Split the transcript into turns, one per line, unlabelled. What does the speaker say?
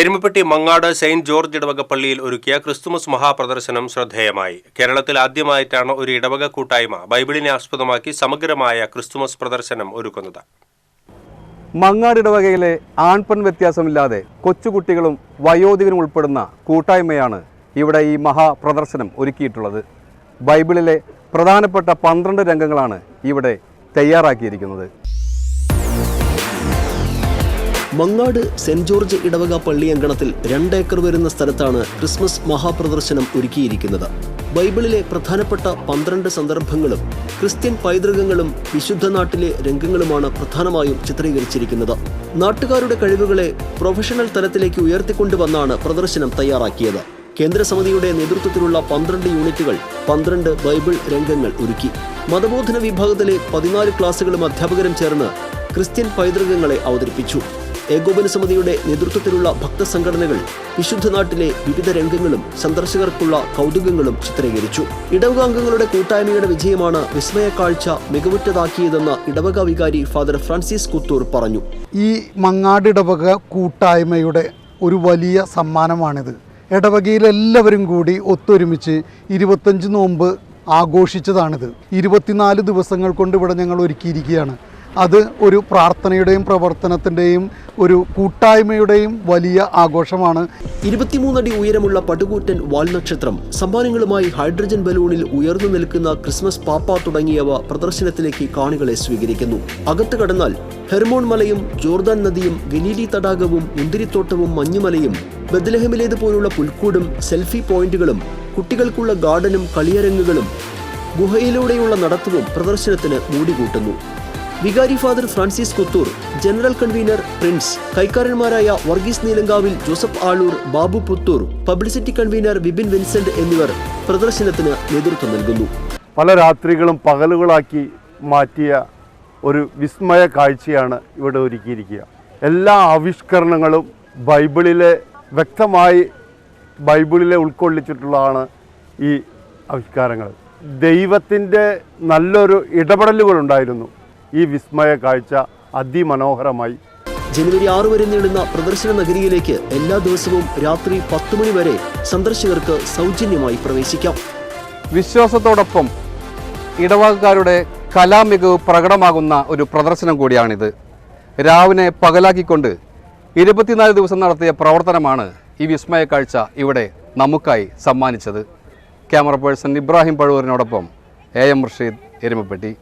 Erumapetty Mangad Saint George ഇടവക പള്ളിയിൽ ഒരുക്കിയ ക്രിസ്തുമസ് മഹാപ്രദർശനം ശ്രദ്ധേയമായി. കേരളത്തിൽ ആദ്യമായിട്ടാണ് ഒരു ഇടവക കൂട്ടായ്മ ബൈബിളിനെ ആസ്പദമാക്കി സമഗ്രമായ ക്രിസ്തുമസ് പ്രദർശനം ഒരുക്കുന്നത്.
മങ്ങാട് ഇടവകയിലെ ആൺപെൺ വ്യത്യാസമില്ലാതെ കൊച്ചുകുട്ടികളും വയോധികരും ഉൾപ്പെടുന്ന കൂട്ടായ്മയാണ് ഇവിടെ ഈ മഹാപ്രദർശനം ഒരുക്കിയിട്ടുള്ളത്. ബൈബിളിലെ പ്രധാനപ്പെട്ട പന്ത്രണ്ട് രംഗങ്ങളാണ് ഇവിടെ തയ്യാറാക്കിയിരിക്കുന്നത്.
മങ്ങാട് സെന്റ് ജോർജ് ഇടവക പള്ളി അങ്കണത്തിൽ രണ്ടേക്കർ വരുന്ന സ്ഥലത്താണ് ക്രിസ്മസ് മഹാപ്രദർശനം ഒരുക്കിയിരിക്കുന്നത്. ബൈബിളിലെ പ്രധാനപ്പെട്ട പന്ത്രണ്ട് സന്ദർഭങ്ങളും ക്രിസ്ത്യൻ പൈതൃകങ്ങളും വിശുദ്ധ നാട്ടിലെ രംഗങ്ങളുമാണ് പ്രധാനമായും ചിത്രീകരിച്ചിരിക്കുന്നത്. നാട്ടുകാരുടെ കഴിവുകളെ പ്രൊഫഷണൽ തലത്തിലേക്ക് ഉയർത്തിക്കൊണ്ടുവന്നാണ് പ്രദർശനം തയ്യാറാക്കിയത്. കേന്ദ്രസമിതിയുടെ നേതൃത്വത്തിലുള്ള പന്ത്രണ്ട് യൂണിറ്റുകൾ പന്ത്രണ്ട് ബൈബിൾ രംഗങ്ങൾ ഒരുക്കി. മതബോധന വിഭാഗത്തിലെ പതിനാല് ക്ലാസുകളും അധ്യാപകരും ചേർന്ന് ക്രിസ്ത്യൻ പൈതൃകങ്ങളെ അവതരിപ്പിച്ചു. ഏകോപന സമിതിയുടെ നേതൃത്വത്തിലുള്ള ഭക്തസംഘടനകൾ വിശുദ്ധ നാട്ടിലെ വിവിധ രംഗങ്ങളും സന്ദർശകർക്കുള്ള കൗതുകങ്ങളും ചിത്രീകരിച്ചു. ഇടവക അംഗങ്ങളുടെ കൂട്ടായ്മയുടെ വിജയമാണ് വിസ്മയ കാഴ്ച മികവുറ്റതാക്കിയതെന്ന് ഇടവക വികാരി ഫാദർ ഫ്രാൻസിസ് കുത്തൂർ പറഞ്ഞു.
ഈ മങ്ങാട് ഇടവക കൂട്ടായ്മയുടെ ഒരു വലിയ സമ്മാനമാണിത്. ഇടവകയിലെല്ലാവരും കൂടി ഒത്തൊരുമിച്ച് ഇരുപത്തഞ്ച് നോമ്പ് ആഘോഷിച്ചതാണിത്. ഇരുപത്തിനാല് ദിവസങ്ങൾ കൊണ്ട് ഇവിടെ ഞങ്ങൾ ഒരുക്കിയിരിക്കുകയാണ്. അത് ഒരു പ്രാർത്ഥനയുടെയും പ്രവർത്തനത്തിന്റെയും ഒരു കൂട്ടായ്മയുടെയും വലിയ ആഘോഷമാണ്.
ഇരുപത്തിമൂന്നടി ഉയരമുള്ള പടുകൂറ്റൻ വാൽനക്ഷത്രം സമ്മാനങ്ങളുമായി ഹൈഡ്രജൻ ബലൂണിൽ ഉയർന്നു നിൽക്കുന്ന ക്രിസ്മസ് പാപ്പ തുടങ്ങിയവ പ്രദർശനത്തിലേക്ക് കാണികളെ സ്വീകരിക്കുന്നു. അകത്ത് കടന്നാൽ ഹെർമോൺ മലയും ജോർദാൻ നദിയും ഗലീലി തടാകവും മുന്തിരിത്തോട്ടവും മഞ്ഞുമലയും ബദലഹമിലേതുപോലുള്ള പുൽക്കൂടും സെൽഫി പോയിന്റുകളും കുട്ടികൾക്കുള്ള ഗാർഡനും കളിയരങ്ങുകളും ഗുഹയിലൂടെയുള്ള നടത്തവും പ്രദർശനത്തിന് മൂടികൂട്ടുന്നു. വികാരി father Francis Kuthur general convener Prince കൈക്കാരന്മാരായ Varghese Neelankavil Joseph Aloor Babu Puthur publicity convener Vipin Vincent എന്നിവർ പ്രദർശനത്തിന് നേതൃത്വം നൽകുന്നു.
പല രാത്രികളും പകലുകളാക്കി മാറ്റിയ ഒരു വിസ്മയ കാഴ്ചയാണ് ഇവിടെ ഒരുക്കിയിരിക്കുക. എല്ലാ ആവിഷ്കരണങ്ങളും ബൈബിളിലെ വ്യക്തമായി ബൈബിളിലെ ഉൾക്കൊള്ളിച്ചിട്ടുള്ളതാണ് ഈ ആവിഷ്കാരങ്ങൾ. ദൈവത്തിന്റെ നല്ലൊരു ഇടപെടലുകളുണ്ടായിരുന്നു. ഈ വിസ്മയ കാഴ്ച അതിമനോഹരമായി.
ജനുവരി ആറ് വരെ നീളുന്ന പ്രദർശന നഗരിയിലേക്ക് എല്ലാ ദിവസവും രാത്രി പത്ത് മണി വരെ സന്ദർശകർക്ക് സൗജന്യമായി പ്രവേശിക്കാം.
വിശ്വാസത്തോടൊപ്പം ഇടവകക്കാരുടെ കലാമികവ് പ്രകടമാകുന്ന ഒരു പ്രദർശനം കൂടിയാണിത്. രാവിനെ പകലാക്കിക്കൊണ്ട് ഇരുപത്തിനാല് ദിവസം നടത്തിയ പ്രവർത്തനമാണ് ഈ വിസ്മയ കാഴ്ച ഇവിടെ നമുക്കായി സമ്മാനിച്ചത്. ക്യാമറ പേഴ്സൺ ഇബ്രാഹിം പഴുവൂരിനോടൊപ്പം എ എം റഷീദ് എരുമപ്പെട്ടി.